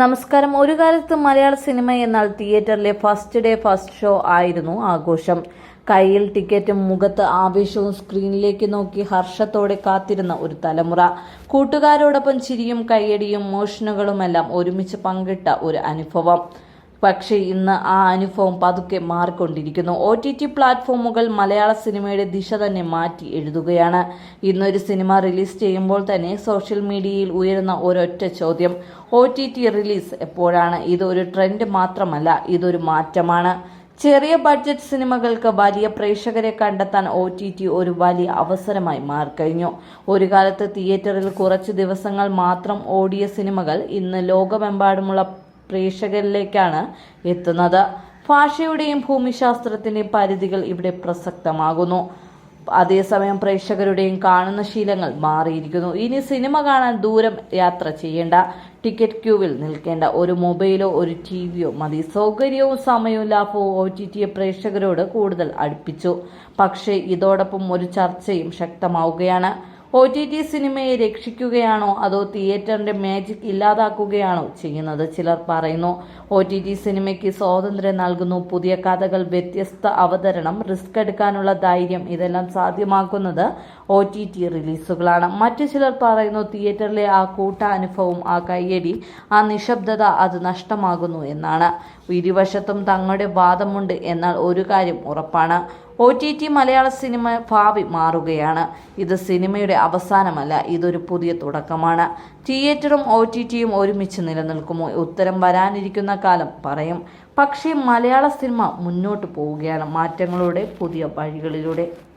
നമസ്കാരം. ഒരു കാലത്ത് മലയാള സിനിമ എന്നാൽ തിയേറ്ററിലെ ഫസ്റ്റ് ഡേ ഫസ്റ്റ് ഷോ ആയിരുന്നു ആഘോഷം. കയ്യിൽ ടിക്കറ്റും മുഖത്ത് ആവേശവും സ്ക്രീനിലേക്ക് നോക്കി ഹർഷത്തോടെ കാത്തിരുന്ന ഒരു തലമുറ. കൂട്ടുകാരോടൊപ്പം ചിരിയും കയ്യടിയും മോഷനുകളുമെല്ലാം ഒരുമിച്ച് പങ്കിട്ട ഒരു അനുഭവം. പക്ഷേ ഇന്ന് ആ അനുഭവം പതുക്കെ മാറിക്കൊണ്ടിരിക്കുന്നു. ഒ ടി ടി പ്ലാറ്റ്ഫോമുകൾ മലയാള സിനിമയുടെ ദിശ തന്നെ മാറ്റി എഴുതുകയാണ്. ഇന്നൊരു സിനിമ റിലീസ് ചെയ്യുമ്പോൾ തന്നെ സോഷ്യൽ മീഡിയയിൽ ഉയരുന്ന ഒരൊറ്റ ചോദ്യം ഒ ടി ടി റിലീസ് എപ്പോഴാണ്? ഇതൊരു ട്രെൻഡ് മാത്രമല്ല ഇതൊരു മാറ്റമാണ്. ചെറിയ ബഡ്ജറ്റ് സിനിമകൾക്ക് വലിയ പ്രേക്ഷകരെ കണ്ടെത്താൻ ഒ ടി ടി ഒരു വലിയ അവസരമായി മാറിക്കഴിഞ്ഞു. ഒരു കാലത്ത് തിയേറ്ററിൽ കുറച്ച് ദിവസങ്ങൾ മാത്രം ഓടിയ സിനിമകൾ ഇന്ന് ലോകമെമ്പാടുമുള്ള പ്രേക്ഷകരിലേക്കാണ് എത്തുന്നത്. ഭാഷയുടെയും ഭൂമിശാസ്ത്രത്തിന്റെയും പരിധികൾ ഇവിടെ പ്രസക്തമാകുന്നു. അതേസമയം പ്രേക്ഷകരുടെയും കാണുന്ന ശീലങ്ങൾ മാറിയിരിക്കുന്നു. ഇനി സിനിമ കാണാൻ ദൂരം യാത്ര ചെയ്യേണ്ട ടിക്കറ്റ് ക്യൂവിൽ നിൽക്കേണ്ട ഒരു മൊബൈലോ ഒരു ടി വിയോ മതി. സൗകര്യവും സമയവും ലാഭവും ഒ ടി ടിയെ പ്രേക്ഷകരോട് കൂടുതൽ അടുപ്പിച്ചു. പക്ഷേ ഇതോടൊപ്പം ഒരു ചർച്ചയും ശക്തമാവുകയാണ്. ഒ ടി ടി സിനിമയെ രക്ഷിക്കുകയാണോ അതോ തിയേറ്ററിന്റെ മാജിക് ഇല്ലാതാക്കുകയാണോ ചെയ്യുന്നത്? ചിലർ പറയുന്നു ഒ ടി ടി സിനിമയ്ക്ക് സ്വാതന്ത്ര്യം നൽകുന്നു. പുതിയ കഥകൾ വ്യത്യസ്ത അവതരണം റിസ്ക് എടുക്കാനുള്ള ധൈര്യം ഇതെല്ലാം സാധ്യമാക്കുന്നത് ഒ ടി ടി റിലീസുകളാണ്. മറ്റു ചിലർ പറയുന്നു തിയേറ്ററിലെ ആ കൂട്ടാനുഭവം ആ കയ്യടി ആ നിശബ്ദത അത് നഷ്ടമാകുന്നു എന്നാണ്. ഇരുവശത്തും തങ്ങളുടെ വാദമുണ്ട് എന്നാൽ ഒരു കാര്യം ഉറപ്പാണ്. ഒ ടി ടി മലയാള സിനിമ ഭാവി മാറുകയാണ്. ഇത് സിനിമയുടെ അവസാനമല്ല ഇതൊരു പുതിയ തുടക്കമാണ്. തിയേറ്ററും ഒ ടി ടിയും ഒരുമിച്ച് നിലനിൽക്കുമോ? ഉത്തരം വരാനിരിക്കുന്ന കാലം പറയും. പക്ഷേ മലയാള സിനിമ മുന്നോട്ട് പോവുകയാണ്. മാറ്റങ്ങളുടെ പുതിയ വഴികളിലൂടെ.